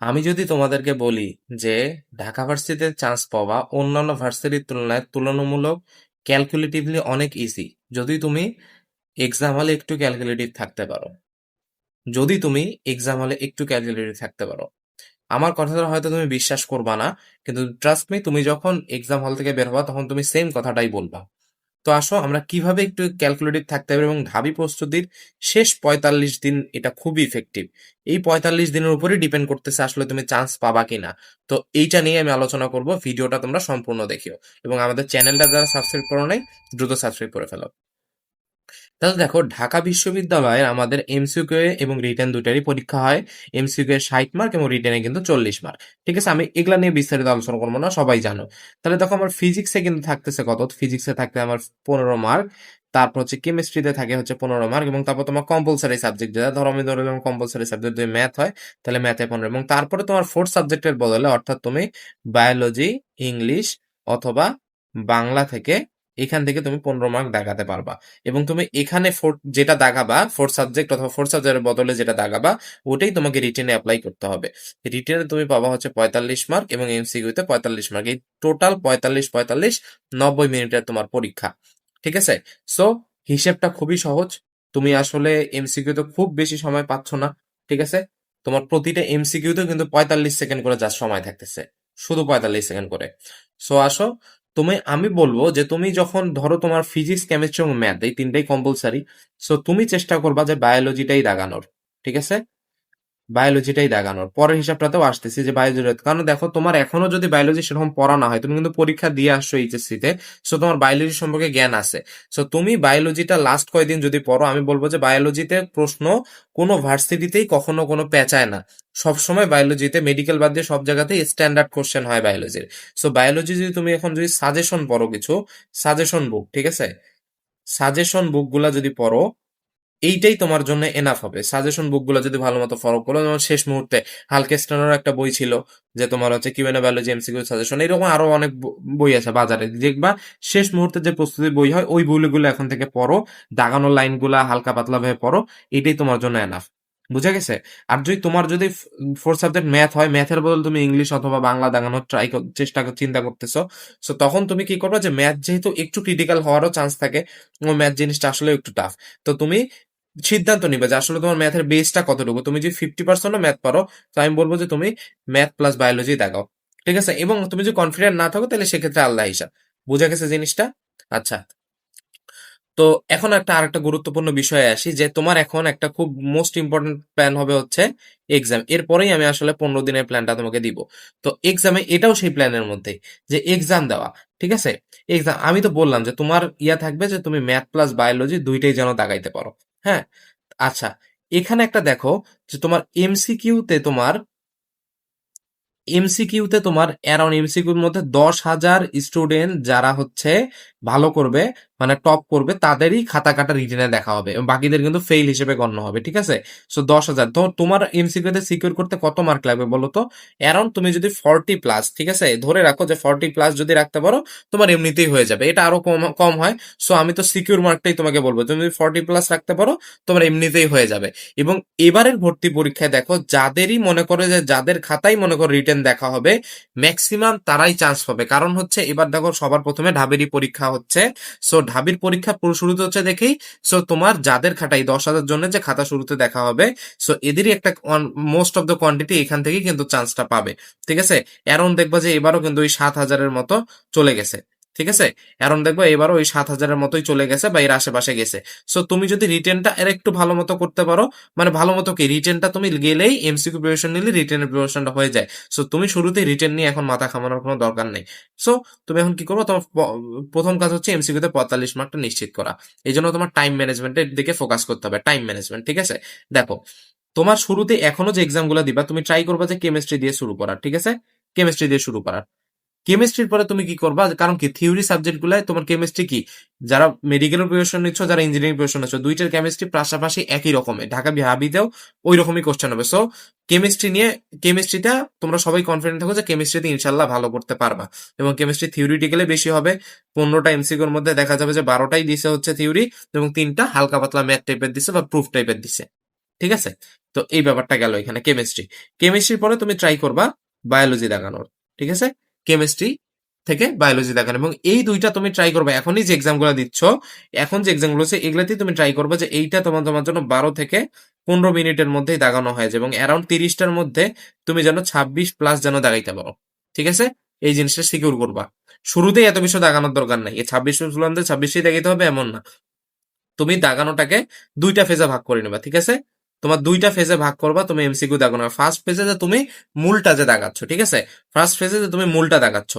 আমি যদি তোমাদেরকে বলি যে ঢাকা ভার্সিটিতে চান্স পাওয়া অন্যান্য ভার্সিটির তুলনায় তুলনামূলক ক্যালকুলেটিভলি অনেক ইজি যদি তুমি এক্সাম হলে একটু ক্যালকুলেটিভ থাকতে পারো। যদি তুমি এক্সাম হলে একটু ক্যালকুলেটিভ থাকতে পারো। আমার কথাটা হয়তো তুমি বিশ্বাস করবা না, কিন্তু ট্রাস্ট মি তুমি যখন এক্সাম হল থেকে বের হবা, তখন তুমি সেম কথাটাই বলবা। তো আসো, আমরা কীভাবে একটু ক্যালকুলেটিভ থাকতে হবে এবং ঢাবি প্রস্তুতির শেষ পঁয়তাল্লিশ দিন এটা খুবই ইফেক্টিভ এই পঁয়তাল্লিশ দিনের উপরে ডিপেন্ড করতেছে আসলে তুমি চান্স পাবা কিনা। তো এইটা নিয়ে আমি আলোচনা করব, ভিডিওটা তোমরা সম্পূর্ণ দেখিও এবং আমাদের চ্যানেলটা যারা সাবস্ক্রাইব করো নাই, দ্রুত সাবস্ক্রাইব করে ফেলো। তাহলে দেখো, ঢাকা বিশ্ববিদ্যালয়ের আমাদের এমসিকিউ এবং রিটেন দুটারই পরীক্ষা হয়। এমসিকিউ ষাট মার্ক এবং রিটেনে কিন্তু চল্লিশ মার্ক ঠিক আছে? আমি এগুলা নিয়ে বিস্তারিত আলোচনা করব না, সবাই জানো। তাহলে দেখো, আমার ফিজিক্সে কিন্তু থাকতেছে কত? ফিজিক্সে থাকতে আমার পনেরো মার্ক তারপর হচ্ছে কেমিস্ট্রিতে থাকে হচ্ছে পনেরো মার্ক এবং তারপর তোমার কম্পালসারি সাবজেক্ট যেটা, ধরো আমি ধরো কম্পালসারি সাবজেক্ট যদি ম্যাথ হয়, তাহলে ম্যাথে পনেরো। এবং তারপরে তোমার ফোর্থ সাবজেক্টের বদলে অর্থাৎ তুমি বায়োলজি ইংলিশ অথবা বাংলা থেকে এখান থেকে তুমি পনেরো মার্ক দাগাতে পারবা। এবং তুমি এখানে যেটা দাগাবা ফোর্থ সাবজেক্ট অথবা ফোর্থ সাবজেক্টের বদলে যেটা দাগাবা ওটাই তোমাকে রিটেনে অ্যাপ্লাই করতে হবে। রিটেনে তুমি পাবা হচ্ছে পঁয়তাল্লিশ মার্ক এবং এমসিকিউতে পঁয়তাল্লিশ মার্ক এই টোটাল পঁয়তাল্লিশ পঁয়তাল্লিশ, নব্বই মিনিটের তোমার পরীক্ষা। ঠিক আছে? সো হিসেবটা খুবই সহজ। তুমি আসলে এমসিকিউতে খুব বেশি সময় পাচ্ছ না। ঠিক আছে? তোমার প্রতিটা এমসিকিউতে কিন্তু পঁয়তাল্লিশ সেকেন্ড করে যা সময় থাকতেছে। শুধু পঁয়তাল্লিশ সেকেন্ড করে। সো আসো। তুমি, আমি বলব যে তুমি যখন ধরো তোমার ফিজিক্স কেমিস্ট্রি এবং ম্যাথ এই তিনটাই কম্পালসারি সো তুমি চেষ্টা করবা যে বায়োলজিটাই দাগানোর, ঠিক আছে? বায়োলজিটাই দাগানোর পরের হিসাবটাতেও আসতেছি যে বায়োলজি কারণ দেখো, তোমার এখনও যদি বায়োলজি সেরকম পড়া না হয়, তুমি কিন্তু পরীক্ষা দিয়ে আসছো এইচএসসি তে সো তোমার বায়োলজি সম্পর্কে জ্ঞান আছে। সো তুমি বায়োলজিটা লাস্ট কয়েকদিন যদি পড়ো, আমি বলব যে বায়োলজিতে প্রশ্ন কোনো ভার্সিটিতেই কখনো কোনো পেঁচায় না। সবসময় বায়োলজিতে মেডিকেল বাদ দিয়ে সব জায়গাতেই স্ট্যান্ডার্ড কোশ্চেন হয় বায়োলজির সো বায়োলজি যদি তুমি এখন যদি সাজেশন পড়ো কিছু সাজেশন বুক ঠিক আছে? সাজেশন বুকগুলা যদি পড়ো এইটাই তোমার জন্য এনাফ হবে। সাজেশন বুকগুলো যদি ভালো মতো ফলো করো, যেমন শেষ মুহূর্তে হালকেস্টানোর একটা বই ছিল, যে তোমার হচ্ছে কিউএনএ বায়োলজি এমসিকিউ সাজেশন এরকম আরও অনেক বই আছে বাজারে। দেখবা শেষ মুহূর্তে যে প্রস্তুতি বই হয়, ওই বইগুলো এখন থেকে পড়ো, দাগানো লাইনগুলা হালকা পাতলা ভাবে পড়ো, এটাই তোমার জন্য এনাফ বুঝা গেছে? আর যদি তোমার যদি ফোর সাবজেক্ট ম্যাথ হয় ম্যাথের বদল তুমি ইংলিশ অথবা বাংলা দাগানোর ট্রাই চেষ্টা চিন্তা করতেছো সো তখন তুমি কি করবে যে ম্যাথ যেহেতু একটু ক্রিটিক্যাল হওয়ারও চান্স থাকে, ও ম্যাথ জিনিসটা আসলে একটু টাফ তো তুমি সিদ্ধান্ত নিবে যে আসলে তোমার ম্যাথের বেসটা কতটুকু। তুমি যদি ফিফটি পার্সেন্টও ম্যাথ পারো, তো আমি বলব যে তুমি ম্যাথ প্লাস বায়োলজি দেখাও। ঠিক আছে? এবং তুমি যদি কনফিডেন্ট না থাকো, তাহলে সেক্ষেত্রে আল্লাহ হিসাব। বুঝা গেছে জিনিসটা? আচ্ছা। তো এখন একটা আরেকটা গুরুত্বপূর্ণ বিষয়ে আসি, যে তোমার এখন একটা খুব মোস্ট ইম্পর্টেন্ট প্ল্যান হবে হচ্ছে এক্সাম এরপরেই আমি আসলে পনেরো দিনের প্ল্যানটা তোমাকে দিব। তো এক্সামে এটাও সেই প্ল্যানের মধ্যে যে এক্সাম দেওয়া। ঠিক আছে? এক্সাম আমি তো বললাম যে তোমার ইয়া থাকবে যে তুমি ম্যাথ প্লাস বায়োলজি দুইটাই যেন দাগাইতে পারো। হ্যাঁ আচ্ছা এখানে একটা দেখো যে তোমার এমসিকিউতে তোমার এমসিকিউতে তোমার অ্যারাউন্ড এমসিকিউর মধ্যে দশ হাজার স্টুডেন্ট যারা হচ্ছে ভালো করবে মানে টপ করবে, তাদেরই খাতা কাটা রিটেনে দেখা হবে এবং বাকিদের কিন্তু ফেল হিসেবে গণ্য হবে, ঠিক আছে? সো দশ হাজার। তো তোমার এমসিকিউতে সিকিউর করতে কত মার্ক লাগবে বলো তো? অ্যারাউন্ড তুমি যদি ফর্টি প্লাস ঠিক আছে? ধরে রাখো যে ফর্টি প্লাস যদি রাখতে পারো, তোমার এমনিতেই হয়ে যাবে। এটা আরও কম কম হয়। সো আমি তো সিকিউর মার্কটাই তোমাকে বলব। তুমি যদি ফর্টি প্লাস রাখতে পারো, তোমার এমনিতেই হয়ে যাবে। এবং এবারের ভর্তি পরীক্ষায় দেখো, যাদেরই মনে করে যে যাদের খাতাই মনে করো রিটেন দেখা হবে ম্যাক্সিমাম তারাই চান্স পাবে। কারণ হচ্ছে, এবার দেখো সবার প্রথমে ঢাবেরই পরীক্ষা হচ্ছে। সো ঢাবির পরীক্ষা পুরো শুরুতে হচ্ছে দেখেই সো তোমার যাদের খাটাই দশ হাজার জন্য যে খাতা শুরুতে দেখা হবে সো এদেরই একটা মোস্ট অফ দ্য কোয়ান্টিটি এখান থেকে কিন্তু চান্সটা পাবে, ঠিক আছে? এরন দেখবা যে এবারও কিন্তু ওই সাত হাজারের মতো চলে গেছে। ঠিক আছে? এরন দেখব এবারও ওই সাত হাজারের মতোই চলে গেছে বা এর আশেপাশে গেছে। সো তুমি যদি রিটেনটা এর একটু ভালো মতো করতে পারো মানে ভালো মতো কি? রিটেনটা তুমি গেলেই এমসিকিউ প্রিপারেশন নিলে রিটেনের প্রিপারেশনটা হয়ে যায়। সো তুমি শুরুতেই রিটেন নিয়ে এখন মাথা খামানোর কোনো দরকার নেই। সো তুমি এখন কি করব? তোমার প্রথম কাজ হচ্ছে এমসিকিউতে পঁয়তাল্লিশ মার্কটা নিশ্চিত করা। এই জন্য তোমার টাইম ম্যানেজমেন্টের দিকে ফোকাস করতে হবে। টাইম ম্যানেজমেন্ট ঠিক আছে? দেখো, তোমার শুরুতে এখনও যে এক্সামগুলো দিবা, তুমি ট্রাই করবা যে কেমিস্ট্রি দিয়ে শুরু করার, ঠিক আছে? কেমিস্ট্রি দিয়ে শুরু করার। কেমিস্ট্রির পরে তুমি কি করবা? কারণ কি? থিওরি সাবজেক্ট গুলায় তোমার কেমিস্ট্রি কি? যারা মেডিকেল প্রিপারেশন নিচ্ছ, যারা ইঞ্জিনিয়ারিং প্রিপারেশন নিচ্ছ, দুইটার কেমিস্ট্রি পাশাপাশি একই রকমের। ঢাকা বিহাবিতেও ওই রকমই কোশ্চেন হবে। সো কেমিস্ট্রি নিয়ে কেমিস্ট্রিটা তোমরা সবাই কনফিডেন্ট থাকো যে কেমিস্ট্রিতে ইনশাল্লাহ ভালো করতে পারবা। এবং কেমিস্ট্রি থিওরিটিক্যালি বেশি হবে। পনেরোটা এমসিকিউর মধ্যে দেখা যাবে যে বারোটাই দিছে হচ্ছে থিওরি এবং তিনটা হালকা পাতলা ম্যাথ টাইপের দিছে বা প্রুফ টাইপের দিছে। ঠিক আছে? তো এই ব্যাপারটা গেল এখানে কেমিস্ট্রি কেমিস্ট্রির পরে তুমি ট্রাই করবা বায়োলজি দেখানোর। ঠিক আছে? কেমিস্ট্রি থেকে বায়োলজি দেখানো। এবং এই দুইটা তুমি ট্রাই করবে। এখনই যে এক্সামগুলো দিচ্ছ, এখন যে এক্সামগুলো আছে, এগুলাতেই তুমি ট্রাই করবে যে এইটা তোমার তোমার জন্য বারো থেকে পনেরো মিনিটের মধ্যেই দাগানো হয়েছে এবং অ্যারাউন্ড তিরিশটার মধ্যে তুমি যেন ছাব্বিশ প্লাস যেন দাগাইতে পারো। ঠিক আছে? এই জিনিসটা সিকিউর করবা। শুরুতেই এত কিছু দাগানোর দরকার নাই। এই ছাব্বিশ ছাব্বিশই দাগাইতে হবে, এমন না। তুমি দাগানোটাকে দুইটা ফেজা ভাগ করে নেবা। ঠিক আছে? তোমার দুইটা ফেজে ভাগ করবা, তুমি এমসিকিউ না ফার্স্ট ফেজে যে তুমি মূলটা যে দাগাচ্ছ, ঠিক আছে? ফার্স্ট ফেজে যে তুমি মূলটা দাগাচ্ছ,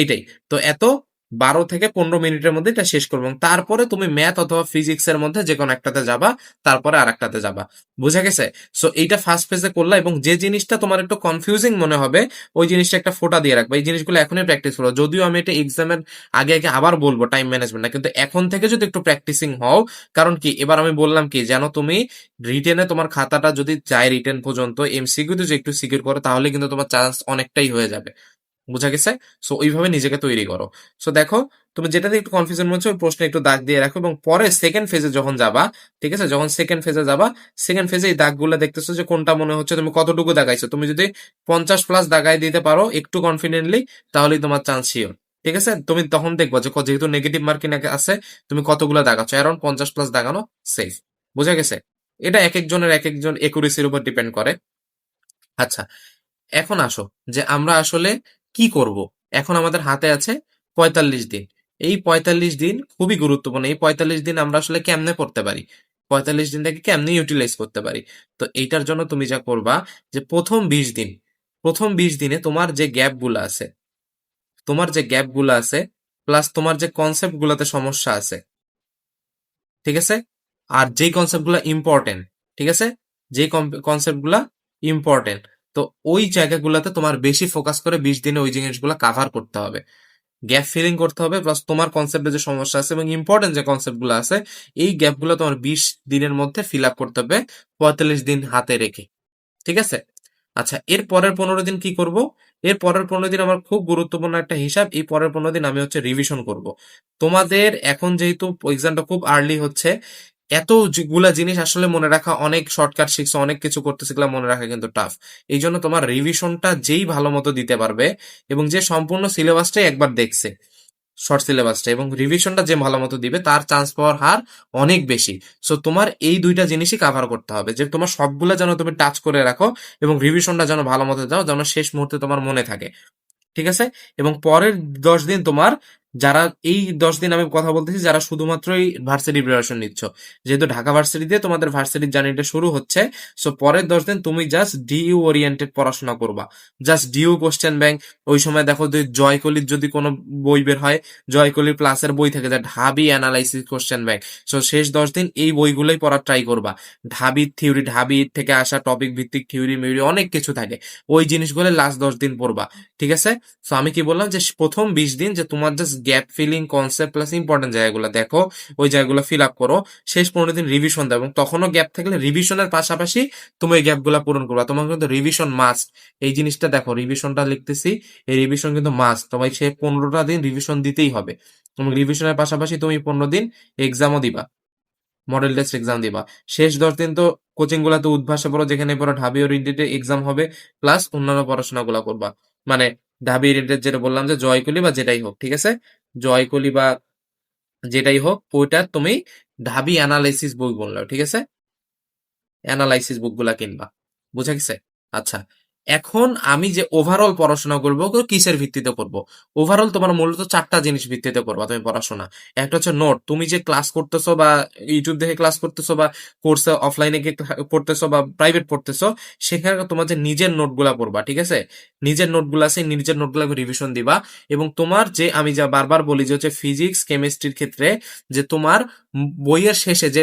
এইটাই। তো এত বারো থেকে পনেরো মিনিটের মধ্যে এটা শেষ করব। তারপরে তুমি ম্যাথ অথবা ফিজিক্স এর মধ্যে যে কোনো একটাতে যাবা, তারপরে আর একটাতে যাবা। বুঝা গেছে? সো এইটা ফার্স্ট ফেজে করলা এবং যে জিনিসটা তোমার একটু কনফিউজিং মনে হবে, ওই জিনিসটা একটা ফোটা দিয়ে রাখবা। এই জিনিসগুলো এখনই প্র্যাকটিস করো। যদিও আমি এটা এক্সামের আগে আগে আবার বলব টাইম ম্যানেজমেন্ট না, কিন্তু এখন থেকে যদি একটু প্র্যাকটিসিং হও, কারণ কি, এবার আমি বললাম কি, যেন তুমি রিটেনে তোমার খাতাটা যদি যায় রিটেন পর্যন্ত এমসিকিউ যদি একটু সিকিউর করো, তাহলে কিন্তু তোমার চান্স অনেকটাই হয়ে যাবে। বুঝা গেছে? সো ওইভাবে নিজেকে তৈরি করো। সো দেখো, তুমি যেটাতে একটু কনফিউশন হচ্ছে, ওই প্রশ্নে একটু দাগ দিয়ে রাখো এবং পরে সেকেন্ড ফেজে যখন যাবা, ঠিক আছে? যখন সেকেন্ড ফেজে যাবা সেকেন্ড ফেজে এই দাগগুলো দেখতেছো যে কোনটা মনে হচ্ছে তুমি কতটুকু দাগাইছো। তুমি যদি পঞ্চাশ প্লাস দাগাই দিতে পারো একটু কনফিডেন্টলি তাহলেই তোমার চান্স শিওর ঠিক আছে? তুমি তখন দেখবা যে যেহেতু নেগেটিভ মার্কিং আছে, তুমি কতগুলো দাগাচ্ছ? অ্যারাউন্ড পঞ্চাশ প্লাস দাগানো সেফ বুঝা গেছে? এটা এক একজনের এক একজন একুরেসির উপর ডিপেন্ড করে। আচ্ছা এখন আসো যে আমরা আসলে কি করব? এখন আমাদের হাতে আছে পঁয়তাল্লিশ দিন। এই পঁয়তাল্লিশ দিন খুবই গুরুত্বপূর্ণ। এই পঁয়তাল্লিশ দিন আমরা আসলে কেমনে পড়তে পারি? পঁয়তাল্লিশ দিনটাকে কেমনে ইউটিলাইজ করতে পারি? তো এইটার জন্য তুমি যা করবা, যে প্রথম বিশ দিন, প্রথম বিশ দিনে তোমার যে গ্যাপগুলো আছে, তোমার যে গ্যাপগুলো আছে প্লাস তোমার যে কনসেপ্ট গুলোতে সমস্যা আছে, ঠিক আছে? আর যেই কনসেপ্টগুলো ইম্পর্টেন্ট ঠিক আছে? যেই কনসেপ্টগুলা ইম্পর্টেন্ট তো ওই জায়গাগুলোতে তোমার বেশি ফোকাস করে বিশ দিনে ওই জিনিসগুলো কাভার করতে হবে। গ্যাপ ফিলিং করতে হবে প্লাস তোমার কনসেপ্টে যে সমস্যা আছে এবং ইম্পর্টেন্ট যে কনসেপ্টগুলো আছে, এই গ্যাপগুলো তোমার বিশ দিনের মধ্যে ফিল আপ করতে হবে, পঁয়তাল্লিশ দিন হাতে রেখে। ঠিক আছে? আচ্ছা এর পরের পনেরো দিন কি করব? এর পরের পনেরো দিন আমার খুব গুরুত্বপূর্ণ একটা হিসাব, এই পরের পনেরো দিন আমি হচ্ছে রিভিশন করব। তোমাদের এখন যেহেতু এক্সামটা খুব আর্লি হচ্ছে এতগুলা জিনিস আসলে মনে রাখা, অনেক শর্টকাট শিখছো, অনেক কিছু করতে শিখলাম মনে রাখা কিন্তু টাফ এই জন্য তোমার রিভিশনটা যেই ভালো মতো দিতে পারবে এবং যে সম্পূর্ণ সিলেবাসটাই একবার দেখছে শর্ট সিলেবাসটা এবং রিভিশনটা যে ভালো মতো দিবে, তার চান্স পাওয়ার হার অনেক বেশি। সো তোমার এই দুইটা জিনিসই কাভার করতে হবে, যে তোমার সবগুলা যেন তুমি টাচ করে রাখো এবং রিভিশনটা যেন ভালো মতো দাও, যেন শেষ মুহূর্তে তোমার মনে থাকে। ঠিক আছে? এবং পরের দশ দিন তোমার যারা এই দশ দিন আমি কথা বলতেছি, যারা শুধুমাত্রই ভার্সিটি প্রিপারেশন নিচ্ছ। যেহেতু ঢাকা ভার্সিটিতে তোমাদের ভার্সিটির জার্নিটা শুরু হচ্ছে সো পরের দশ দিন তুমি জাস্ট ডিইউ ওরিয়েন্টেড পড়াশোনা করবা। জাস্ট ডিইউ কোশ্চেন ব্যাংক ওই সময় দেখো যে জয়কলির যদি কোনো বই বের হয়, জয়কলির প্লাসের বই থাকে, যে ঢাবি অ্যানালাইসিস কোশ্চেন ব্যাংক সো শেষ দশ দিন এই বইগুলোই পড়ার ট্রাই করবা। ঢাবির থিওরি ঢাবি থেকে আসা টপিক ভিত্তিক থিওরি মিউরি অনেক কিছু থাকে। ওই জিনিসগুলো লাস্ট দশ দিন পড়বা। ঠিক আছে? সো আমি কি বললাম যে প্রথম বিশ দিন যে তোমার just gap filling concept plus important জায়গাগুলো দেখো, ওই জায়গাগুলো ফিল আপ করো, শেষ পনেরো দিন রিভিশন দাও এবং তখনও গ্যাপ থাকলে রিভিশনের পাশাপাশি তুমি ওই গ্যাপগুলো পূরণ করবা। তোমার কিন্তু রিভিশন মাস্ট এই জিনিসটা দেখো রিভিশনটা লিখতেছি, এই রিভিশন কিন্তু মাস্ট তোমায় সে পনেরোটা দিন রিভিশন দিতেই হবে। এবং রিভিশনের পাশাপাশি তুমি পনেরো দিন এক্সামও দিবা মডেল টেস্ট এক্সাম দিবা। শেষ দশ দিন তো কোচিং গুলাতে উদ্ভাসে পড়ো, যেখানে পড়ো ঢাবি ওরিয়েন্টেড এক্সাম হবে প্লাস অন্যান্য পড়াশোনা গুলা করবা। মানে ঢাবি ওরিয়েন্টেড যেটা বললাম যে জয়কলি বা যেটাই হোক, ঠিক আছে? জয়কলি বা যেটাই হোক, ওইটা তুমি ঢাবি অ্যানালাইসিস বই বলল, ঠিক আছে? অ্যানালাইসিস বুকগুলা কিনবা, বুঝা গেছে? আচ্ছা এখন আমি যে ওভারঅল পড়াশোনা করব কিসের ভিত্তিতে করব? ওভারঅল তোমার মূলত চারটা জিনিস ভিত্তিতে করবা তুমি পড়াশোনা। একটা হচ্ছে নোট তুমি যে ক্লাস করতেছো বা ইউটিউব দেখে ক্লাস করতেছো বা কোর্সে অফলাইনে গিয়ে পড়তেছো বা প্রাইভেট পড়তেছো, সেখানে তোমার যে নিজের নোটগুলা পড়বা, ঠিক আছে? নিজের নোটগুলা আছে নিজের নোটগুলা রিভিশন দিবা এবং তোমার যে, আমি যা বারবার বলি যে হচ্ছে ফিজিক্স কেমিস্ট্রির ক্ষেত্রে যে তোমার বইয়ের শেষে যে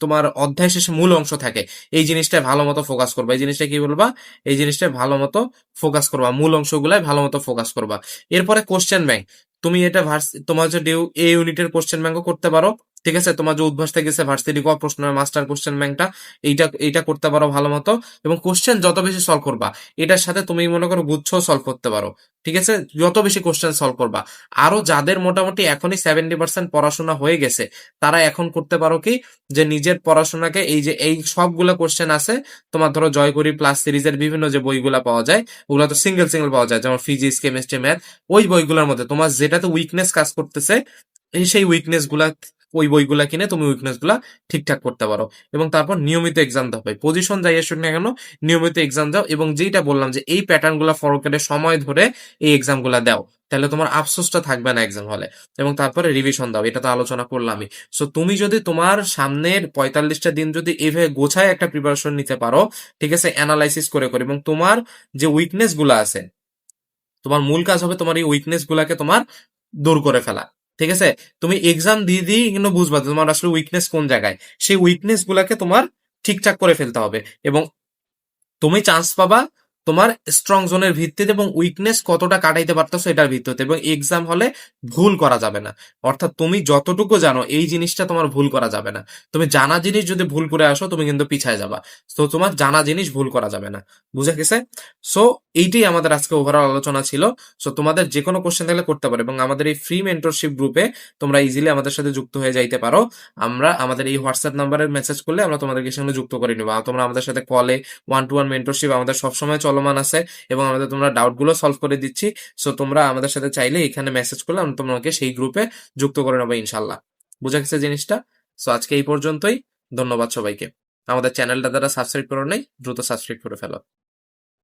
তোমার অধ্যায় শেষে মূল অংশ থাকে। এই জিনিসটা ভালো মতো ফোকাস করবা। এই জিনিসটা কি বলবা? এই জিনিসটা ভালো মতো ফোকাস করবা। মূল অংশগুলাই ভালো মতো ফোকাস করবা। এরপরে কোশ্চেন ব্যাংক তুমি এটা তোমার যে ডিউ এ ইউনিটের কোশ্চেন ব্যাংকও করতে পারো, ঠিক আছে? তোমার যে উদ্ভাস থেকে গেছে ভার্সিটি ক প্রশ্ন মাস্টার কোশ্চেন ব্যাংকটা এইটা এইটা করতে পারো ভালো মতো। এবং কোশ্চেন যত বেশি সলভ করবা, এটার সাথে তুমি মনে করো গুচ্ছ সলভ করতে পারো, ঠিক আছে? যত বেশি কোশ্চেন সলভ করবা, আরও যাদের মোটামুটি এখনই সেভেন্টি পার্সেন্ট পড়াশোনা হয়ে গেছে, তারা এখন করতে পারো কি? যে নিজের পড়াশোনাকে এই যে, এই সবগুলো কোশ্চেন আছে, তোমার ধরো জয়করি প্লাস সিরিজের বিভিন্ন যে বইগুলা পাওয়া যায়, ওগুলো তো সিঙ্গেল সিঙ্গেল পাওয়া যায়, যেমন ফিজিক্স কেমিস্ট্রি ম্যাথ ওই বইগুলোর মধ্যে তোমার যেটাতে উইকনেস কাজ করতেছে সেই উইকনেসগুলা, ওই বইগুলা কিনে তুমি উইকনেসগুলা ঠিকঠাক করতে পারো। এবং তারপর নিয়মিত এক্সাম দাও ভাই। পজিশন যাই আসুক না কেন, নিয়মিত এক্সাম দাও এবং যেটা বললাম যে এই প্যাটার্নগুলা ফলো করে সময় ধরে এই এক্সামগুলা দাও। তাহলে তোমার আফসোসটা থাকবে না এক্সাম হলে এবং তারপরে রিভিশন দাও, এটা তো আলোচনা করলামই সো তুমি যদি তোমার সামনের পঁয়তাল্লিশটা দিন যদি এভাবে গোছায় একটা প্রিপারেশন নিতে পারো, ঠিক আছে অ্যানালাইসিস করে করে, এবং তোমার যে উইকনেসগুলা আছে তোমার মূল কাজ হবে তোমার এই উইকনেস গুলাকে তোমার দূর করে ফেলা। ঠিক আছে? তুমি এক্সাম দিয়ে দিয়ে কিন্তু বুঝবা তোমার আসলে উইকনেস কোন জায়গায়। সেই উইকনেস গুলাকে তোমার ঠিকঠাক করে ফেলতে হবে এবং তুমি চান্স পাবা তোমার স্ট্রং জোনের ভিত্তিতে এবং উইকনেস কতটা কাটাইতে পারতেছো এটার ভিত্তিতে এবং এক্সাম হলে ভুল করা যাবে না। অর্থাৎ তুমি যতটুকু জানো এই জিনিসটা তোমার ভুল করা যাবে না। তুমি জানা জিনিস যদি ভুল করে আসো, তুমি কিন্তু পিছায় যাবা। তো তোমার জানা জিনিস ভুল করা যাবে না। বুঝে গেছে? সো এইটাই আমাদের আজকে ওভারঅল আলোচনা ছিল। সো তোমাদের যে কোনো কোশ্চেন থাকলে করতে পারো এবং আমাদের এই ফ্রি মেন্টরশিপ গ্রুপে তোমরা ইজিলি আমাদের সাথে যুক্ত হয়ে যাইতে পারো। আমরা আমাদের এই হোয়াটসঅ্যাপ নাম্বারে মেসেজ করলে আমরা তোমাদেরকে সঙ্গে যুক্ত করে নিবো। তোমরা আমাদের সাথে কলে ওয়ান টু ওয়ান মেন্টরশিপ আমাদের সবসময় চলমান আছে এবং আমাদের তোমরা ডাউটগুলো সলভ করে দিচ্ছি। সো তোমরা আমাদের সাথে চাইলে এখানে মেসেজ করলে আমরা তোমাকে সেই গ্রুপে যুক্ত করে নেব ইনশাল্লাহ বুঝা গেছে জিনিসটা? সো আজকে এই পর্যন্তই। ধন্যবাদ সবাইকে। আমাদের চ্যানেলটা যারা সাবস্ক্রাইব করো নাই, দ্রুত সাবস্ক্রাইব করে ফেলো।